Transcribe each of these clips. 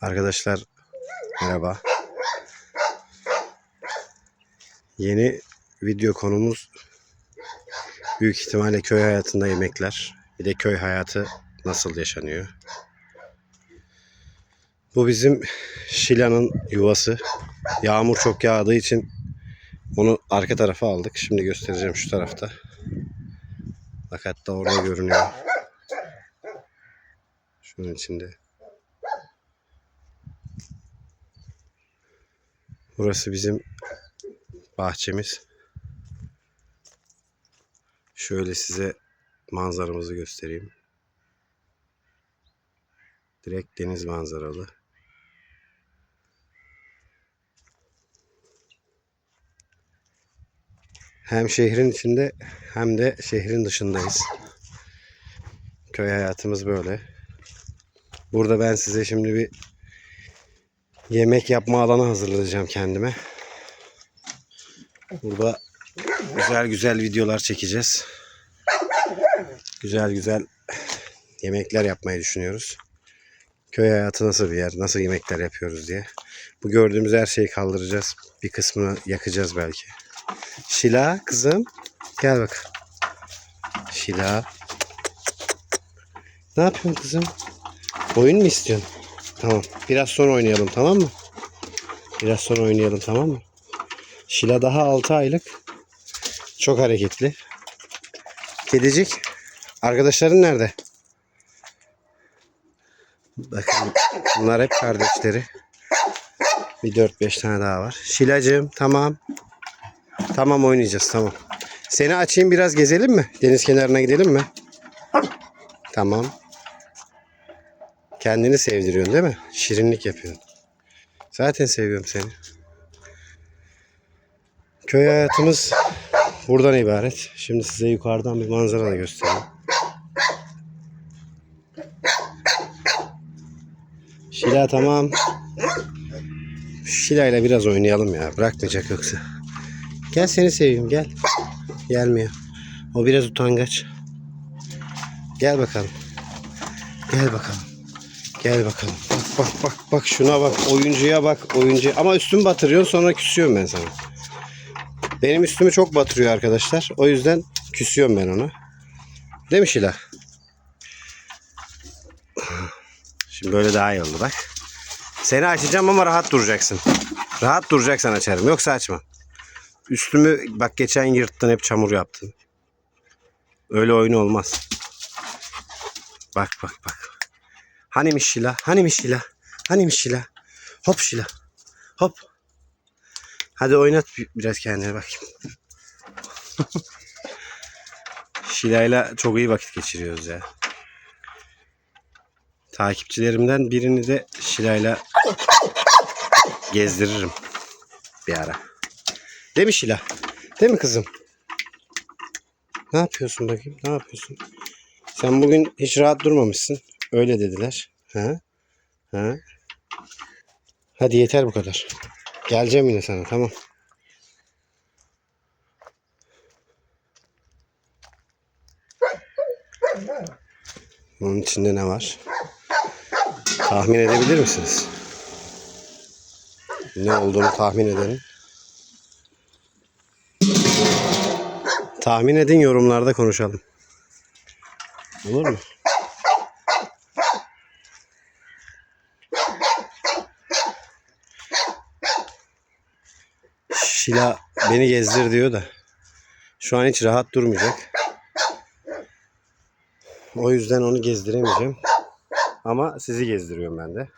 Arkadaşlar merhaba. Yeni video konumuz büyük ihtimalle köy hayatında yemekler. Bir de köy hayatı nasıl yaşanıyor. Bu bizim Şila'nın yuvası. Yağmur çok yağdığı için onu arka tarafa aldık. Şimdi göstereceğim şu tarafta. Bak hatta orada görünüyor. Şunun içinde. Burası bizim bahçemiz. Şöyle size manzaramızı göstereyim. Direkt deniz manzaralı. Hem şehrin içinde hem de şehrin dışındayız. Köy hayatımız böyle. Burada ben size şimdi bir yemek yapma alanı hazırlayacağım kendime. Burada güzel güzel videolar çekeceğiz. Güzel güzel yemekler yapmayı düşünüyoruz. Köy hayatı nasıl bir yer, nasıl yemekler yapıyoruz diye. Bu gördüğümüz her şeyi kaldıracağız. Bir kısmını yakacağız belki. Şila kızım gel bak. Şila. Ne yapıyorsun kızım? Oyun mu istiyorsun? Tamam. Biraz sonra oynayalım tamam mı? Biraz sonra oynayalım tamam mı? Şila daha 6 aylık. Çok hareketli. Kedicik. Arkadaşların nerede? Bakın bunlar hep kardeşleri. Bir 4-5 tane daha var. Şilacığım tamam. Tamam oynayacağız tamam. Seni açayım biraz gezelim mi? Deniz kenarına gidelim mi? Tamam. Kendini sevdiriyorsun değil mi? Şirinlik yapıyorsun. Zaten seviyorum seni. Köy hayatımız buradan ibaret. Şimdi size yukarıdan bir manzara da göstereyim. Şila tamam. Şila ile biraz oynayalım ya. Bırakmayacak yoksa. Gel seni seveyim gel. Gelmiyor. O biraz utangaç. Gel bakalım. Gel bakalım. Gel bakalım. Bak bak bak bak şuna bak. Oyuncuya bak. Oyuncu. Ama üstümü batırıyorsun sonra küsüyorum ben sana. Benim üstümü çok batırıyor arkadaşlar. O yüzden küsüyorum ben ona. Değil mi Şila? Şimdi böyle daha iyi oldu bak. Seni açacağım ama rahat duracaksın. Rahat duracaksan açarım. Yoksa açma. Üstümü bak geçen yırttın hep çamur yaptın. Öyle oyun olmaz. Bak bak bak. Hani Şila? Hani Şila? Hani Şila? Hop Şila. Hop. Hadi oynat bi- biraz kendine bakayım. Şila'yla çok iyi vakit geçiriyoruz ya. Takipçilerimden birini de Şila'yla gezdiririm bir ara. Değil mi Şila? Değil mi kızım? Ne yapıyorsun bakayım? Ne yapıyorsun? Sen bugün hiç rahat durmamışsın. Öyle dediler. Ha? Ha? Hadi yeter bu kadar. Geleceğim yine sana tamam. Bunun içinde ne var? Tahmin edebilir misiniz? Ne olduğunu tahmin edelim. Tahmin edin yorumlarda konuşalım. Olur mu? Şila beni gezdir diyor da şu an hiç rahat durmayacak. O yüzden onu gezdiremeyeceğim. Ama sizi gezdiriyorum ben de.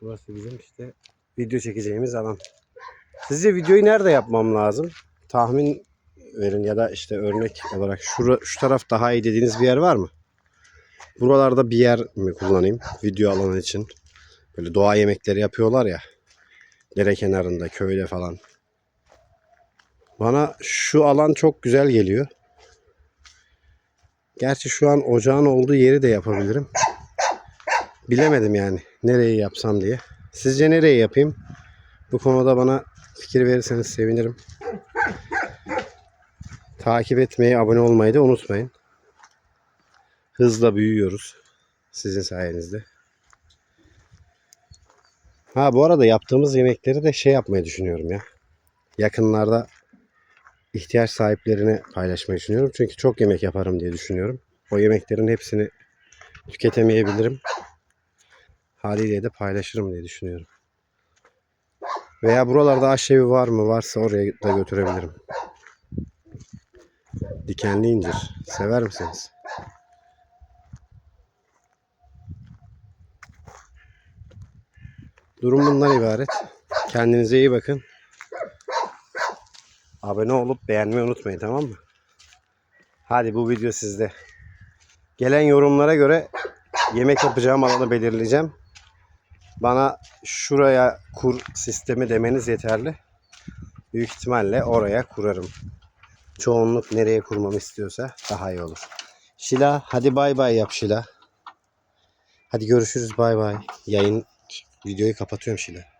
Burası bizim işte video çekeceğimiz alan. Sizce videoyu nerede yapmam lazım? Tahmin verin ya da işte örnek olarak şura, şu taraf daha iyi dediğiniz bir yer var mı? Buralarda bir yer mi kullanayım video alanı için? Böyle doğa yemekleri yapıyorlar ya. Dere kenarında, köyde falan. Bana şu alan çok güzel geliyor. Gerçi şu an ocağın olduğu yeri de yapabilirim. Bilemedim yani nereyi yapsam diye. Sizce nereyi yapayım? Bu konuda bana fikir verirseniz sevinirim. Takip etmeyi, abone olmayı da unutmayın. Hızla büyüyoruz. Sizin sayenizde. Ha bu arada yaptığımız yemekleri de şey yapmayı düşünüyorum ya. Yakınlarda ihtiyaç sahiplerine paylaşmayı düşünüyorum. Çünkü çok yemek yaparım diye düşünüyorum. O yemeklerin hepsini tüketemeyebilirim. Haliyle de paylaşırım diye düşünüyorum. Veya buralarda aşevi var mı? Varsa oraya da götürebilirim. Dikenli incir. Sever misiniz? Durum bundan ibaret. Kendinize iyi bakın. Abone olup beğenmeyi unutmayın tamam mı? Hadi bu video sizde. Gelen yorumlara göre yemek yapacağım alanı belirleyeceğim. Bana şuraya kur sistemi demeniz yeterli. Büyük ihtimalle oraya kurarım. Çoğunluk nereye kurmamı istiyorsa daha iyi olur. Şila hadi bay bay yap Şila. Hadi görüşürüz bay bay. Yayın videoyu kapatıyorum Şila.